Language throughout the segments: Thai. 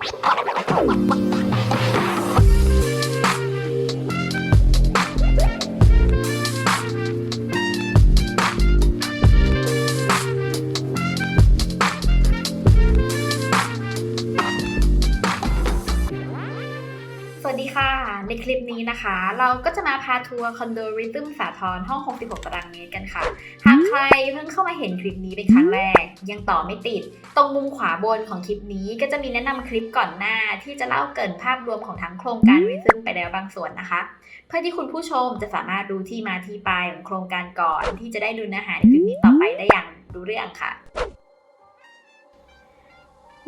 Bye. สวัสดีค่ะ ในคลิปนี้นะคะ เราก็จะมาพาทัวร์คอนโดริทึมสาทรห้อง 66 ตารางเมตรกันค่ะ หากใครเพิ่งเข้ามาเห็นคลิปนี้เป็นครั้งแรก ยังต่อไม่ติด ตรงมุมขวาบนของคลิปนี้ก็จะมีแนะนำคลิปก่อนหน้าที่จะเล่าเกินภาพรวมของทั้งโครงการริทึมไปแล้วบางส่วนนะคะ เพื่อที่คุณผู้ชมจะสามารถดูที่มาที่ไปของโครงการก่อน ที่จะได้ดูเนื้อหาในคลิปนี้ต่อไปได้อย่างรู้เรื่องค่ะ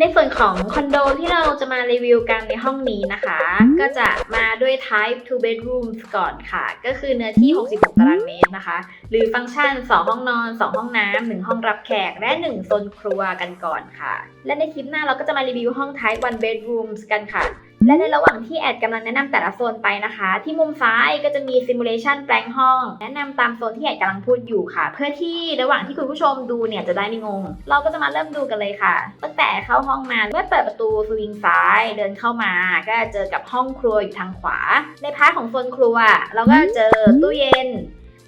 ในส่วนของคอนโดที่เราจะมารีวิวกันในห้องนี้นะคะ ก็จะมาด้วย type 2 bedrooms ก่อนค่ะ ก็คือเนื้อที่ 66 ตารางเมตรนะคะ หรือฟังก์ชัน 2 ห้องนอน 2 ห้องน้ำ1ห้องรับแขก และ 1 โซนครัวกันก่อนค่ะ และในคลิปหน้าเราก็จะมารีวิวห้อง type 1 bedrooms กันค่ะ และในระหว่างที่แอดกำลังแนะนำแต่ละโซนไปนะคะ ที่มุมซ้ายก็จะมีซิมูเลชันแปลงห้อง แนะนำตามโซนที่แอดกำลังพูดอยู่ค่ะ เพื่อที่ระหว่างที่คุณผู้ชมดูเนี่ยจะได้ไม่งง เราก็จะมาเริ่มดูกันเลยค่ะ ตั้งแต่เข้าห้องมาเมื่อเปิดประตูสวิงซ้ายเดินเข้ามา ก็เจอกับห้องครัวอยู่ทางขวา ในพาร์ทของโซนครัว เราก็เจอตู้เย็น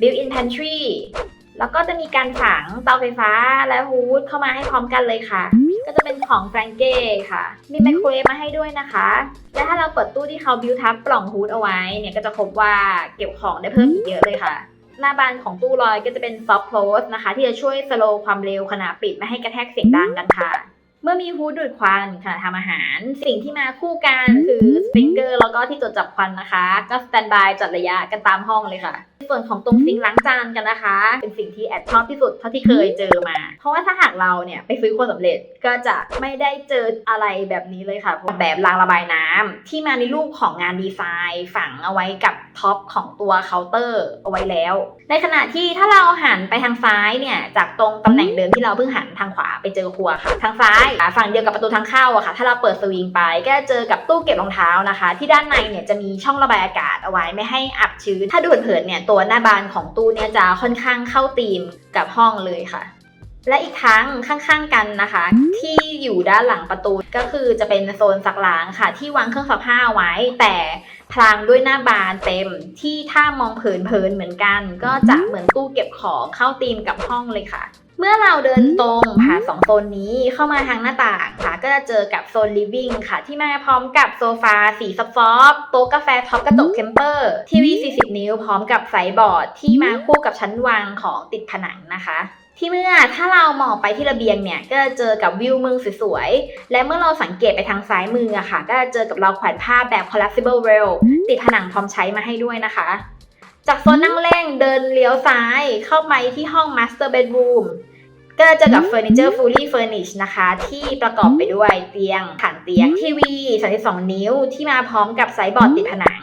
built-in pantry แล้วก็จะมีการฝังเตาไฟฟ้าและฮูดเข้ามาให้พร้อมกันเลยค่ะ ก็จะเป็นของแฟรงเก้ค่ะ มีไมโครเวฟมาให้ด้วยนะคะ และถ้าเราเปิดตู้ที่เขาบิวทับปล่องฮูดเอาไว้เนี่ยก็จะพบว่าเก็บของได้เพิ่มอีกเยอะเลยค่ะ หน้าบานของตู้ลอยก็จะเป็นซอฟต์โคลสนะคะ ที่จะช่วยสโลว์ความเร็วขณะปิดไม่ให้กระแทกเสียงดังกันค่ะ เมื่อมีฮูดดูดควันขณะทำอาหาร สิ่งที่มาคู่กันคือสปริงเกอร์แล้วก็ที่ตรวจจับควันนะคะ ก็สแตนบายจัดระยะกันตามห้องเลยค่ะ ส่วนของตรงซิงค์ล้างจานกันนะคะ เป็นสิ่งที่แอดชอบที่สุดเท่าที่เคยเจอมา เพราะว่าถ้าหากเราเนี่ยไปซื้อคนสำเร็จก็จะไม่ได้เจออะไรแบบนี้เลยค่ะเพราะแบบรางระบายน้ำที่มาในรูปของงานดีไซน์ฝังเอาไว้กับท็อปของตัวเคาน์เตอร์เอาไว้แล้ว ในขณะที่ถ้าเราหันไปทางซ้ายเนี่ยจากตรงตำแหน่งเดิมที่เราเพิ่งหันทางขวาไปเจอครัวค่ะทางซ้ายอ่าฝั่งเดียวกับประตูทางเข้าอะค่ะ ถ้าเราเปิดสวิงไปก็จะเจอกับตู้เก็บรองเท้านะคะ ที่ด้านในเนี่ยจะมีช่องระบายอากาศเอาไว้ไม่ให้อับชื้น ถ้าดูเผินๆเนี่ยตัวหน้าบานของตู้เนี่ยจะค่อนข้างเข้าธีมกับห้องเลยค่ะ และอีกทั้งข้างๆกันนะคะ ที่อยู่ด้านหลังประตูก็คือจะเป็นโซนซักล้างค่ะ ที่วางเครื่องซักผ้าไว้ แต่พลางด้วยหน้าบานเต็มที่ถ้ามองเผินๆเหมือนกัน ก็จะเหมือนตู้เก็บของเข้าธีมกับห้องเลยค่ะ เมื่อเราเดินตรงผ่านสองโซนนี้เข้ามาทางหน้าต่างค่ะ ก็จะเจอกับโซน living ค่ะ ที่มาพร้อมกับโซฟาสีซอฟต์ๆโต๊ะกาแฟท็อปกระจกเทมเปอร์ทีวี 40 นิ้วพร้อมกับไซส์บอร์ดที่มาคู่กับชั้นวางของติดผนังนะคะ ที่เมื่อถ้าเรามองไปที่ระเบียงเนี่ยก็จะเจอกับวิวเมืองสวยๆ และเมื่อเราสังเกตไปทางซ้ายมืออะค่ะ ก็จะเจอกับเราแขวนผ้าแบบ collapsible rail ติดผนังพร้อมใช้มาให้ด้วยนะคะ จากโซนนั่งเล่นเดินเลี้ยวซ้ายเข้าไปที่ห้อง master bedroom ก็จะเจอกับเฟอร์นิเจอร์ fully furnished นะคะ ที่ประกอบไปด้วยเตียงฐานเตียง ทีวี 32 นิ้วที่มาพร้อมกับไซส์บอร์ดติดผนัง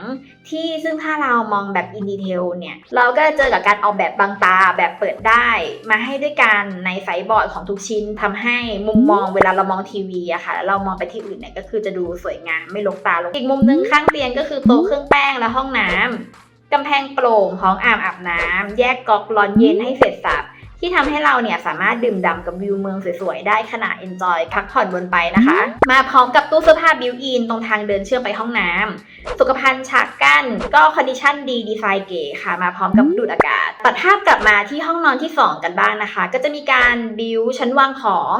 ที่ซึ่งถ้าเรามองแบบอินดีเทลเนี่ย เราก็จะเจอกับการออกแบบบางตาแบบเปิดได้ มาให้ด้วยกันในไซส์บอร์ดของทุกชิ้นทำให้มุมมองเวลาเรามองทีวีอะค่ะเรามองไปที่อื่นเนี่ยก็คือจะดูสวยงามไม่ลกตาลงอีกมุมหนึงข้างเตียงก็คือโต๊ะเครื่องแป้งและห้องน้ำกำแพงโปร่งของอ่างอาบน้ำแยกก๊อกร้อนเย็นให้เสร็จสับ ที่ทำให้เราเนี่ยสามารถดื่มด่ำกับวิวเมืองสวยๆ ได้ขณะ enjoy พักผ่อนบนไปนะคะ มาพร้อมกับตู้เสื้อผ้าบิวอินตรงทางเดินเชื่อมไปห้องน้ำสุขภัณฑ์ฉากกั้นก็คอนดิชันดีดีไซน์เก๋ค่ะ มาพร้อมกับดูดอากาศ ตัดภาพกลับมาที่ห้องนอนที่ 2 กันบ้างนะคะ ก็จะมีการบิวชั้นวางของ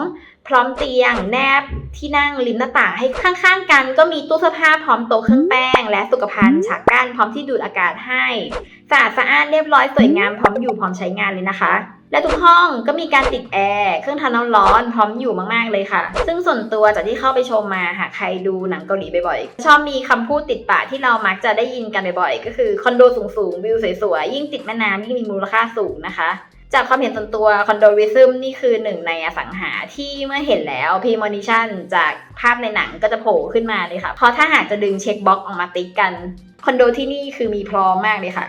พร้อมเตียงแนบที่นั่งริมหน้าต่างให้ข้างๆ กัน ก็มีตู้เสื้อผ้าพร้อมโต๊ะเครื่องแป้ง และสุขภัณฑ์ฉากกั้นพร้อมที่ดูดอากาศให้สะอาดสะอ้านเรียบร้อยสวยงามพร้อมอยู่พร้อมใช้งานเลยนะคะ และทุกห้องก็มีการติดแอร์เครื่องทำน้ำร้อนพร้อมอยู่มาก ๆ เลยค่ะ ซึ่งส่วนตัวจากที่เข้าไปชมมาหากใครดูหนังเกาหลีบ่อยๆ ชอบมีคำพูดติดปากที่เรามักจะได้ยินกันบ่อยๆ ก็คือคอนโดสูงๆ วิวสวยๆ ยิ่งติดแม่น้ำยิ่งมีมูลค่าสูงนะคะ จากความเห็นส่วนตัวคอนโดริซึมนี่คือหนึ่งในอสังหาที่เมื่อเห็นแล้วพ e มอนิชั่นจากภาพในหนังก็จะโผล่ขึ้นมาเลยค่ะ เพราะถ้าหากจะดึงเช็คบ็อกออกมาติ๊กกันคอนโดที่นี่คือมีพร้อมมากเลยค่ะ